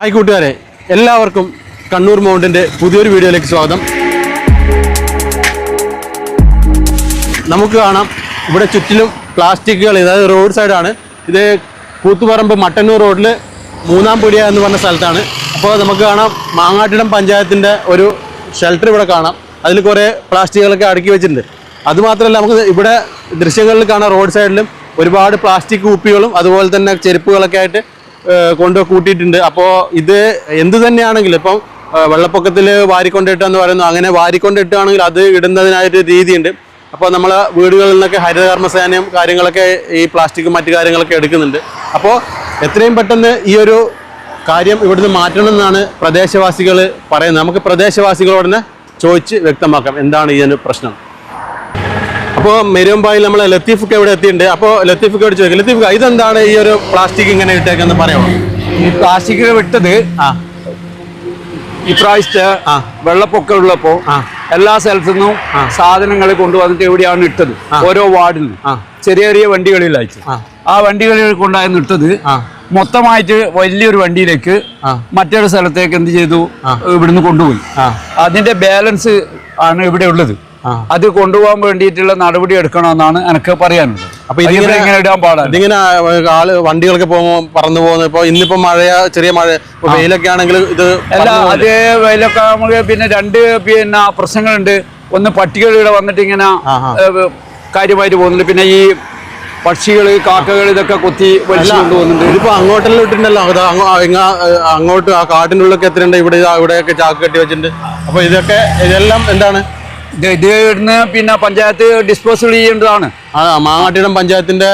Hi കൂട്ടുകാരെ എല്ലാവർക്കും കണ്ണൂർ മൗണ്ടിന്റെ പുതിയൊരു വീഡിയോയിലേക്ക് സ്വാഗതം. നമുക്ക് കാണാം ഇവിടെ ചുറ്റിലും പ്ലാസ്റ്റിക്കുകൾ അതായത് റോഡ് സൈഡാണ്. ഇത് കൂത്തുപറമ്പ് മട്ടന്നൂർ റോഡിൽ മൂന്നാം പുടിയ എന്ന് പറഞ്ഞ സ്ഥലത്താണ്. അപ്പോൾ നമുക്ക് കാണാം മാങ്ങാട്ടിടം പഞ്ചായത്തിന്റെ ഒരു ഷെൽട്ടർ ഇവിടെ കാണാം. അതിൽ കുറേ പ്ലാസ്റ്റിക്കുകളൊക്കെ അടുക്കി വെച്ചിട്ടുണ്ട്. അതുമാത്രമല്ല നമുക്ക് ഇവിടെ ദൃശ്യങ്ങളിൽ കാണാം റോഡ് സൈഡിലും ഒരുപാട് പ്ലാസ്റ്റിക് കുപ്പികളും അതുപോലെ തന്നെ ചെരുപ്പുകളൊക്കെ ആയിട്ട് കൊണ്ട് കൂട്ടിയിട്ടുണ്ട്. അപ്പോൾ ഇത് എന്ത് തന്നെയാണെങ്കിലും ഇപ്പം വെള്ളപ്പൊക്കത്തിൽ വാരിക്കൊണ്ടിട്ടെന്ന് പറയുന്നു. അങ്ങനെ വാരിക്കൊണ്ടിട്ടാണെങ്കിൽ അത് ഇടുന്നതിനായിട്ട് രീതിയുണ്ട്. അപ്പോൾ നമ്മൾ വീടുകളിൽ നിന്നൊക്കെ ഹരിതകർമ്മസേനയും കാര്യങ്ങളൊക്കെ ഈ പ്ലാസ്റ്റിക്കും മറ്റു കാര്യങ്ങളൊക്കെ എടുക്കുന്നുണ്ട്. അപ്പോൾ എത്രയും പെട്ടെന്ന് ഈ ഒരു കാര്യം ഇവിടുന്ന് മാറ്റണം എന്നാണ് പ്രദേശവാസികൾ പറയുന്നത്. നമുക്ക് പ്രദേശവാസികളോട് തന്നെ ചോദിച്ച് വ്യക്തമാക്കാം. എന്താണ് ഇതിന് പ്രശ്നം? അപ്പോൾ മെരുമ്പായിൽ നമ്മൾ ലത്തീഫൊക്കെ ഇവിടെ എത്തിയിട്ടുണ്ട് അപ്പോൾ ലത്തീഫൊക്കെ ഇവിടെ ചോദിക്കും ലത്തീഫ് ഇതെന്താണ് ഈ ഒരു പ്ലാസ്റ്റിക് ഇങ്ങനെ ഇട്ടേക്കെന്ന് പറയാമോ ഈ പ്ലാസ്റ്റിക് വിട്ടത് ആ ഇപ്രാവശ്യത്തെ ആ. വെള്ളപ്പൊക്കം ഉള്ളപ്പോ ആ. എല്ലാ സ്ഥലത്തു നിന്നും സാധനങ്ങൾ കൊണ്ടുവന്നിട്ട് എവിടെയാണ് ഇട്ടത് ഓരോ വാർഡിൽ. ചെറിയ ചെറിയ വണ്ടികളിൽ അയച്ചു ആ. വണ്ടികളിൽ കൊണ്ടായിരുന്നു ഇട്ടത്. മൊത്തമായിട്ട് വലിയൊരു വണ്ടിയിലേക്ക്. മറ്റൊരു സ്ഥലത്തേക്ക് എന്ത് ചെയ്തു ഇവിടുന്ന് കൊണ്ടുപോയി അതിന്റെ ബാലൻസ് ആണ് ഇവിടെ ഉള്ളത്. അത് കൊണ്ടുപോകാൻ വേണ്ടിയിട്ടുള്ള നടപടി എടുക്കണമെന്നാണ് എനിക്ക് പറയാനുള്ളത്. അപ്പൊ ഇതിങ്ങനെ- എങ്ങനെ ഇങ്ങനെ ഇടാൻ പാടാണ് ഇതിങ്ങനെ ആൾ വണ്ടികളൊക്കെ പോകുമ്പോൾ പറന്നു പോകുന്നത് ഇപ്പൊ ഇന്നിപ്പോ മഴ ചെറിയ മഴ. വെയിലൊക്കെ ആണെങ്കിൽ ഇത് അല്ല അതേ വെയിലൊക്കെ നമുക്ക് പിന്നെ രണ്ട് പിന്നെ പ്രശ്നങ്ങളുണ്ട്. ഒന്ന് പട്ടികൾ ഇവിടെ വന്നിട്ട് ഇങ്ങനെ കാര്യമായിട്ട് പോകുന്നുണ്ട്. പിന്നെ ഈ പക്ഷികൾ കാക്കകൾ ഇതൊക്കെ കൊത്തി വലിച്ചു കൊണ്ടുപോകുന്നുണ്ട് ഇതിപ്പോ അങ്ങോട്ടെല്ലാം ഇട്ടിട്ടുണ്ടല്ലോ. അത് അങ്ങോട്ട് ആ കാട്ടിന്റെ ഉള്ളിലൊക്കെ എത്രയുണ്ട്? ഇവിടെ ഇവിടെയൊക്കെ ചാക്ക് കെട്ടി വെച്ചിട്ടുണ്ട്. അപ്പൊ ഇതൊക്കെ ഇതെല്ലാം എന്താണ്? ഇത് ഇവിടുന്ന് പിന്നെ പഞ്ചായത്ത് ഡിസ്പോസൽ ചെയ്യേണ്ടതാണ്. ആ മാങ്ങാട്ടിടം പഞ്ചായത്തിന്റെ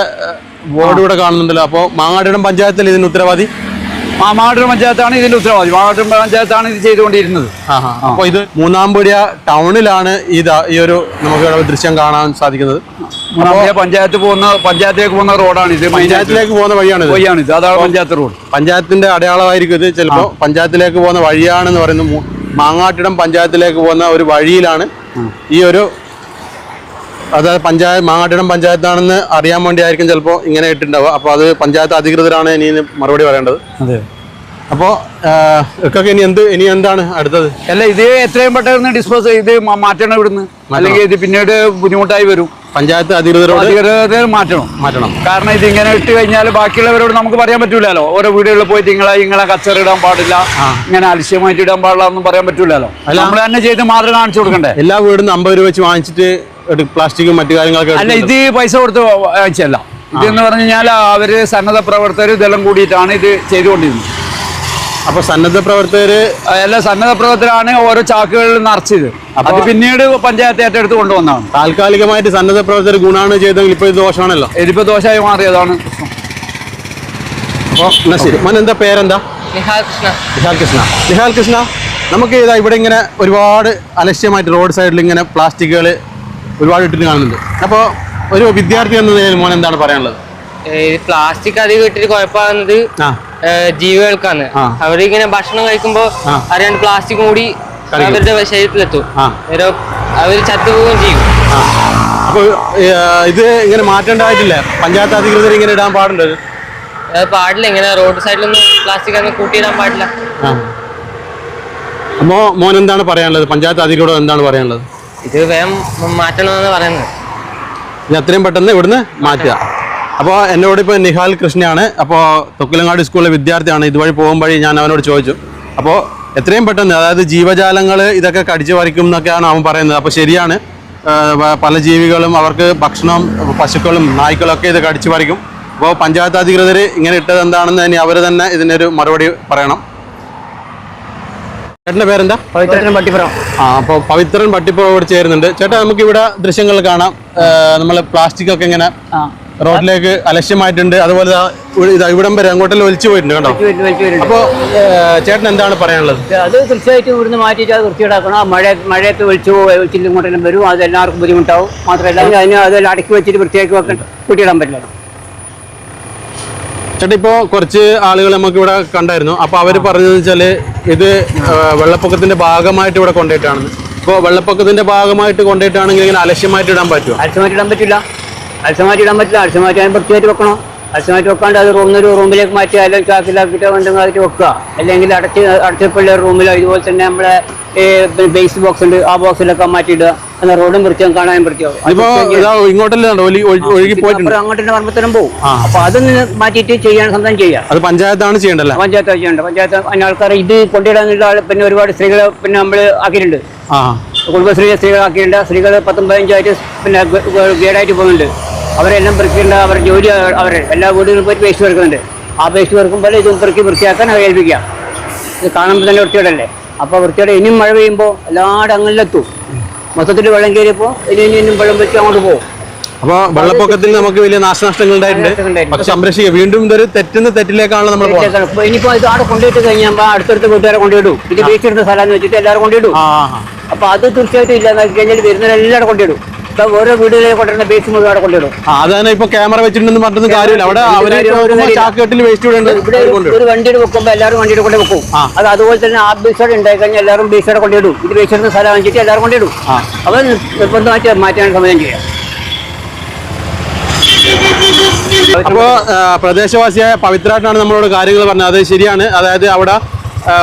ബോർഡ് ഇവിടെ കാണുന്നുണ്ടല്ലോ. അപ്പോൾ മാങ്ങാട്ടിടം പഞ്ചായത്തിൽ ഇതിന് ഉത്തരവാദി? മാങ്ങാട്ടിടം പഞ്ചായത്താണ് ഇതിന്റെ ഉത്തരവാദി. മാങ്ങാട്ടിടം പഞ്ചായത്താണ് ഇത് ചെയ്തുകൊണ്ടിരുന്നത്. അപ്പോൾ ഇത് മൂന്നാമ്പുഴ ടൗണിലാണ് ഇത് ഈ ഒരു നമുക്ക് ദൃശ്യം കാണാൻ സാധിക്കുന്നത്. പഞ്ചായത്ത് പോകുന്ന പഞ്ചായത്തിലേക്ക് പോകുന്ന റോഡാണ് ഇത്. പഞ്ചായത്തിലേക്ക് പോകുന്ന വഴിയാണ് വഴിയാണ് ഇത് അതാണ് പഞ്ചായത്ത് റോഡ്. പഞ്ചായത്തിന്റെ അടയാളമായിരിക്കും ഇത്. ചിലപ്പോൾ പഞ്ചായത്തിലേക്ക് പോകുന്ന വഴിയാണെന്ന് പറയുന്നത് മാങ്ങാട്ടിടം പഞ്ചായത്തിലേക്ക് പോകുന്ന ഒരു വഴിയിലാണ് ഈ ഒരു അതായത് പഞ്ചായത്ത് മാങ്ങാട്ടിടം പഞ്ചായത്താണെന്ന് അറിയാൻ വേണ്ടിയായിരിക്കും ചിലപ്പോൾ ഇങ്ങനെ ഇട്ടിട്ടുണ്ടാവുക. അപ്പോൾ അത് പഞ്ചായത്ത് അധികൃതരാണ് ഇനി മറുപടി പറയേണ്ടത്. അതെ. അപ്പോൾ ഇക്കൊക്കെ ഇനി എന്ത് ഇനി എന്താണ് അടുത്തത്? അല്ല ഇത് എത്രയും പെട്ടെന്ന് ഡിസ്പോസ് ചെയ്ത് മാറ്റണം ഇവിടുന്ന്. അല്ലെങ്കിൽ ഇത് പിന്നീട് ബുദ്ധിമുട്ടായി വരും. പഞ്ചായത്ത് അധികൃതരോട് അധികൃതർ മാറ്റണം. മാറ്റണം. കാരണം ഇത് ഇങ്ങനെ ഇട്ട് കഴിഞ്ഞാൽ ബാക്കിയുള്ളവരോട് നമുക്ക് പറയാൻ പറ്റൂലല്ലോ. ഓരോ വീടുകളിൽ പോയിട്ട് ഇങ്ങളെ ഇങ്ങളെ കച്ചറ ഇടാൻ പാടില്ല ഇങ്ങനെ അലക്ഷ്യമായിട്ട് ഇടാൻ പാടില്ല എന്ന് പറയാൻ പറ്റൂലല്ലോ. നമ്മൾ തന്നെ ചെയ്ത് മാത്രം കാണിച്ചു കൊടുക്കണ്ടേ? എല്ലാ വീടും അമ്പത് രൂപ വെച്ച് വാങ്ങിച്ചിട്ട് പ്ലാസ്റ്റിക്കും മറ്റു കാര്യങ്ങളൊക്കെ അല്ല. ഇത് പൈസ കൊടുത്ത് വാങ്ങിച്ചല്ല ഇതെന്ന് പറഞ്ഞു കഴിഞ്ഞാൽ അവർ സന്നദ്ധ പ്രവർത്തകർ ഇതെല്ലാം കൂടിയിട്ടാണ് ഇത് ചെയ്തുകൊണ്ടിരുന്നത്. അപ്പോൾ സന്നദ്ധ പ്രവർത്തകര് എല്ലാ സന്നദ്ധ പ്രവർത്തകരാണ് ഓരോ ചാക്കുകളിൽ നിറച്ചത്. അത് പിന്നീട് പഞ്ചായത്ത് ഏറ്റെടുത്ത് കൊണ്ടുവന്നതാണ്. താൽക്കാലികമായിട്ട് സന്നദ്ധ പ്രവർത്തകർ ഗുണമാണ് ചെയ്തെങ്കിൽ ഇപ്പൊ ഇത് ദോഷമാണല്ലോ. ഇതിപ്പോ ദോഷമായി മാറിയതാണ്. അപ്പോൾ എന്നാ ശരി. മോൻ എന്താ പേരെന്താ? നിഹാൽ കൃഷ്ണ. നിഹാൽ കൃഷ്ണ. നിഹാൽ കൃഷ്ണ നമുക്ക് ഇതാ ഇവിടെ ഇങ്ങനെ ഒരുപാട് അലക്ഷ്യമായിട്ട് റോഡ് സൈഡിൽ ഇങ്ങനെ പ്ലാസ്റ്റിക്കുകൾ ഒരുപാട് ഇട്ടിട്ട് കാണുന്നുണ്ട്. അപ്പോൾ ഒരു വിദ്യാർത്ഥി എന്ന നിലയിൽ മോൻ എന്താണ് പറയാനുള്ളത്? പ്ലാസ്റ്റിക് അധികം ഇട്ടിട്ട് കുഴപ്പമാകുന്നത് ജീവികൾക്കാണ്. അവരിങ്ങനെ ഭക്ഷണം കഴിക്കുമ്പോ. അറിയാണ്ട് പ്ലാസ്റ്റിക് മൂടി കഴിക്കും. അവരുടെ ശരീരത്തിലെത്തും. അവർ ചത്തുപോവുകയും ചെയ്യും. അപ്പൊ ഇത് ഇങ്ങനെ മാറ്റേണ്ടതായിട്ടില്ല പഞ്ചായത്ത് അധികൃതർ ഇങ്ങനെ ഇടാൻ പാടുണ്ട്? പാടില്ല. ഇങ്ങനെ റോഡ് സൈഡിലൊന്നും പ്ലാസ്റ്റിക് അങ്ങനെ കൂട്ടിയിടാൻ പാടില്ല. അപ്പോ മോൻ എന്താണ് പറയാനുള്ളത്? പഞ്ചായത്ത് അധികൃതർ എന്താണ് പറയാനുള്ളത്? ഇത് വേഗം മാറ്റണമെന്നാണ് പറയുന്നത്. ഇത് അത്രയും പെട്ടെന്ന് ഇവിടുന്ന് മാറ്റുക. അപ്പോൾ എന്നോട് ഇപ്പോൾ നിഹാൽ കൃഷ്ണയാണ്. അപ്പോൾ തൊക്കിലങ്ങാട് സ്കൂളിലെ വിദ്യാർത്ഥിയാണ്. ഇതുവഴി പോകുമ്പോഴേ ഞാൻ അവനോട് ചോദിച്ചു. അപ്പോൾ എത്രയും പെട്ടെന്ന് അതായത് ജീവജാലങ്ങൾ ഇതൊക്കെ കടിച്ചു വരയ്ക്കും എന്നൊക്കെയാണ് അവൻ പറയുന്നത്. അപ്പോൾ ശരിയാണ്. പല ജീവികളും അവർക്ക് ഭക്ഷണം പശുക്കളും നായ്ക്കളൊക്കെ ഇത് കടിച്ചു പറിക്കും. അപ്പോൾ പഞ്ചായത്ത് അധികൃതർ ഇങ്ങനെ ഇട്ടത് എന്താണെന്ന് ഇനി അവർ തന്നെ ഇതിനൊരു മറുപടി പറയണം. ചേട്ടന്റെ പേരെന്താ? പവിത്രൻ പട്ടിപ്പുറം. ആ അപ്പോൾ പവിത്രൻ പട്ടിപ്പുറം ഇവിടെ ചേരുന്നുണ്ട്. ചേട്ടാ നമുക്കിവിടെ ദൃശ്യങ്ങൾ കാണാം. നമ്മൾ പ്ലാസ്റ്റിക് ഒക്കെ ഇങ്ങനെ റോഡിലേക്ക് അലക്ഷ്യമായിട്ടുണ്ട്. അതുപോലെ ഇവിടം വരെ അങ്ങോട്ടെല്ലാം ഒലിച്ചു പോയിട്ടുണ്ട് കേട്ടോ അപ്പോൾ ചേട്ടൻ എന്താണ് പറയാനുള്ളത്? അത് തീർച്ചയായിട്ടും ഇവിടുന്ന് മാറ്റിയിട്ട് അത് വൃത്തിയിടാക്കണം ആ മഴ മഴയൊക്കെ ഒലിച്ചു ഒഴിച്ചിട്ട് ഇങ്ങോട്ടെല്ലാം വരും. അത് എല്ലാവർക്കും ബുദ്ധിമുട്ടാവും. മാത്രമല്ല അതിന് അതെല്ലാം അടക്കി വെച്ചിട്ട് വൃത്തിയാക്കി വെക്കാൻ കൂട്ടിയിടാൻ പറ്റില്ല. ചേട്ടാ ഇപ്പോൾ കുറച്ച് ആളുകൾ നമുക്ക് ഇവിടെ കണ്ടായിരുന്നു. അപ്പോൾ അവർ പറഞ്ഞതെന്ന് വെച്ചാൽ ഇത് വെള്ളപ്പൊക്കത്തിന്റെ ഭാഗമായിട്ട് ഇവിടെ കൊണ്ടുപോയിട്ടാണ്. ഇപ്പോൾ വെള്ളപ്പൊക്കത്തിന്റെ ഭാഗമായിട്ട് കൊണ്ടുപോയിട്ടാണെങ്കിൽ ഇങ്ങനെ അലക്ഷ്യമായിട്ട് ഇടാൻ പറ്റുമോ അലക്ഷ്യമായിട്ട് ഇടാൻ പറ്റില്ല. അലസമാറ്റി ഇടാൻ പറ്റില്ല. അൽസമാറ്റി അതിന് വൃത്തിയായിട്ട് വെക്കണം? അൽസമാറ്റി വെക്കാണ്ട് അത് റൂമിൽ റൂമിലേക്ക് മാറ്റി അല്ലെങ്കിൽ ചാക്കിലാക്കിയിട്ട് ഉണ്ടെങ്കിൽ അതിൽ വെക്കുക. അല്ലെങ്കിൽ അടച്ച് അടച്ചപ്പുള്ള റൂമിലോ ഇതുപോലെ തന്നെ നമ്മുടെ ബേസ് ബോക്സ് ഉണ്ട്. ആ ബോക്സിലൊക്കെ മാറ്റിയിടുക. എന്നാൽ റോഡും വൃത്തിയാവും. കാണാൻ വൃത്തിയാവും അങ്ങോട്ടും മർമ്മത്തരം പോകും. അപ്പൊ അതൊന്ന് മാറ്റിയിട്ട് ചെയ്യാൻ സ്വന്തം ചെയ്യാം. അത് പഞ്ചായത്താണ് ചെയ്യേണ്ടത് പഞ്ചായത്താണ് ചെയ്യേണ്ടത് പഞ്ചായത്ത് അതിന് ആൾക്കാർ ഇത് കൊണ്ടിടാനുള്ള പിന്നെ ഒരുപാട് സ്ത്രീകളെ പിന്നെ നമ്മൾ ആക്കിയിട്ടുണ്ട്. കുടുംബശ്രീ സ്ത്രീകളാക്കിയിട്ടുണ്ട്. സ്ത്രീകൾ പത്തും പതിനഞ്ചായിട്ട് പിന്നെ ഗേഡായിട്ട് പോകുന്നുണ്ട്. അവരെല്ലാം പെറുക്കിയിട്ടുണ്ട്. അവർ ജോലി അവർ എല്ലാ വീടുകളിലും പോയിട്ട് വേസ്റ്റ് പെറുക്കുന്നുണ്ട്. ആ വേസ്റ്റ് പെറുക്കുമ്പോൾ ഇതും പെറുക്കി വൃത്തിയാക്കാൻ അവർ ഏൽപ്പിക്കാം. ഇത് കാണുമ്പോൾ തന്നെ വൃത്തിയോടല്ലേ അപ്പോൾ വൃത്തിയോടെ ഇനിയും മഴ പെയ്യുമ്പോൾ എല്ലാവരും അങ്ങനെത്തും മൊത്തത്തിൽ വെള്ളം കയറിയപ്പോൾ ഇനി ഇനി ഇനിയും വെള്ളം വെച്ച് അങ്ങോട്ട് പോകും. അപ്പോൾ വെള്ളപ്പൊക്കത്തിൽ നമുക്ക് വലിയ നാശനഷ്ടങ്ങൾ ഉണ്ടായിട്ടുണ്ട്. പക്ഷെ സംരക്ഷിക്കുക. വീണ്ടും ഇതൊരു തെറ്റുന്ന തെറ്റിലേക്കാണ്. നമ്മൾ ഇനിയിപ്പോ ഇത് അവിടെ കൊണ്ടുപോയിട്ട് കഴിഞ്ഞാൽ അടുത്തടുത്ത വീട്ടുകാരെ കൊണ്ടുവിടും. ഇത് വീട്ടിലിരുന്ന സ്ഥലം എന്ന് വെച്ചിട്ട് എല്ലാവരും ആ. അപ്പൊ അത് തീർച്ചയായിട്ടും ഇല്ലാന്നാക്കി കഴിഞ്ഞാൽ വരുന്നവരെല്ലാവരും കൊണ്ടുപോയിടും ഓരോ വീടുകളിലേക്ക് കൊണ്ടുവരുന്ന ബേസ് മുഴുവൻ അവിടെ കൊണ്ടിടും ആ അത് തന്നെ ഇപ്പൊ ക്യാമറ വെച്ചിട്ടുണ്ടെന്ന് പറഞ്ഞിട്ട് കാര്യമില്ല. അവിടെ അവർ കാര്യം- വേസ്റ്റ് ഇവിടെ ഒരു- വണ്ടിയുടെ വെക്കുമ്പോ എല്ലാവരും വണ്ടിയുടെ കൊണ്ട് വെക്കും. അത് അതുപോലെ തന്നെ ആ ബേസോടെ ഉണ്ടായി കഴിഞ്ഞാൽ എല്ലാവരും ബേസോടെ കൊണ്ടിടും ഇത് ബേസ് ഇടുന്ന സ്ഥലം വാങ്ങിച്ചിട്ട് എല്ലാവരും കൊണ്ടിടും. അപ്പൊ നിർബന്ധമായിട്ട് മാറ്റാൻ സമയം ചെയ്യാം. അപ്പോ പ്രദേശവാസിയായ പവിത്രാട്ടാണ് നമ്മളോട് കാര്യങ്ങൾ പറഞ്ഞത്. അത് ശരിയാണ്. അതായത് അവിടെ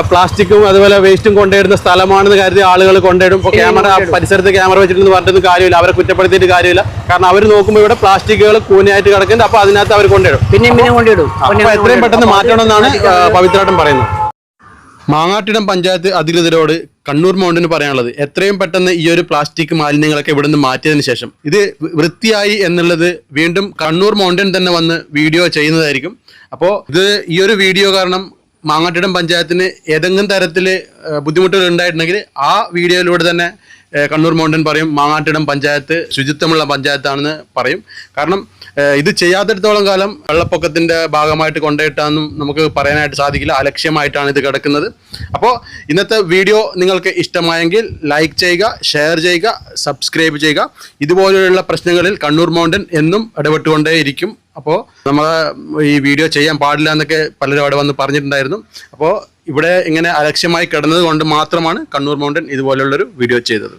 പ്ലാസ്റ്റിക്കും അതുപോലെ വേസ്റ്റും കൊണ്ടുവരുന്ന സ്ഥലമാണെന്ന് കരുതി ആളുകൾ കൊണ്ടുവരും. ഇപ്പോൾ ക്യാമറ പരിസരത്ത് ക്യാമറ വെച്ചിട്ടുണ്ടെന്ന് പറഞ്ഞിട്ട് കാര്യമില്ല. അവരെ കുറ്റപ്പെടുത്തിയിട്ട് കാര്യമില്ല. കാരണം അവർ നോക്കുമ്പോൾ ഇവിടെ പ്ലാസ്റ്റിക്കുകൾ കൂനയായിട്ട് കിടക്കുന്നുണ്ട്. അപ്പോൾ അതിനകത്ത് അവർ കൊണ്ടുവരും. പിന്നെ അപ്പോൾ എത്രയും പെട്ടെന്ന് മാറ്റണമെന്നാണ് ആ, പവിത്രാട്ടൻ പറയുന്നത്. മാങ്ങാട്ടിടം പഞ്ചായത്ത് അധികൃതരോട് കണ്ണൂർ മൗണ്ടിന് പറയാനുള്ളത് എത്രയും പെട്ടെന്ന് ഈ ഒരു പ്ലാസ്റ്റിക് മാലിന്യങ്ങളൊക്കെ ഇവിടുന്ന് മാറ്റിയതിന് ശേഷം. ഇത് വൃത്തിയായി എന്നുള്ളത് വീണ്ടും കണ്ണൂർ മൗണ്ടൻ തന്നെ വന്ന് വീഡിയോ ചെയ്യുന്നതായിരിക്കും. അപ്പോൾ ഇത് ഈ ഒരു വീഡിയോ കാരണം മാങ്ങാട്ടിടം പഞ്ചായത്തിന് ഏതെങ്കിലും തരത്തിൽ ബുദ്ധിമുട്ടുകൾ ഉണ്ടായിട്ടുണ്ടെങ്കിൽ ആ വീഡിയോയിലൂടെ തന്നെ കണ്ണൂർ മൗണ്ടൻ പറയും മാങ്ങാട്ടിടം പഞ്ചായത്ത് ശുചിത്വമുള്ള പഞ്ചായത്താണെന്ന് പറയും. കാരണം ഇത് ചെയ്യാത്തിടത്തോളം കാലം വെള്ളപ്പൊക്കത്തിന്റെ ഭാഗമായിട്ട് കൊണ്ടുപോയിട്ടാന്നും നമുക്ക് പറയാനായിട്ട് സാധിക്കില്ല. അലക്ഷ്യമായിട്ടാണ് ഇത് കിടക്കുന്നത്. അപ്പോൾ ഇന്നത്തെ വീഡിയോ നിങ്ങൾക്ക് ഇഷ്ടമായെങ്കിൽ ലൈക്ക് ചെയ്യുക ഷെയർ ചെയ്യുക സബ്സ്ക്രൈബ് ചെയ്യുക. ഇതുപോലെയുള്ള പ്രശ്നങ്ങളിൽ കണ്ണൂർ മൗണ്ടൻ എന്നും ഇടപെട്ടുകൊണ്ടേയിരിക്കും. അപ്പോൾ നമ്മൾ ഈ വീഡിയോ ചെയ്യാൻ പാടില്ല എന്നൊക്കെ പലരും അവിടെ വന്ന് പറഞ്ഞിട്ടുണ്ടായിരുന്നു. അപ്പോൾ ഇവിടെ ഇങ്ങനെ അലക്ഷ്യമായി കിടന്നത് കൊണ്ട് മാത്രമാണ് കണ്ണൂർ മൗണ്ടൻ ഇതുപോലുള്ളൊരു വീഡിയോ ചെയ്തത്.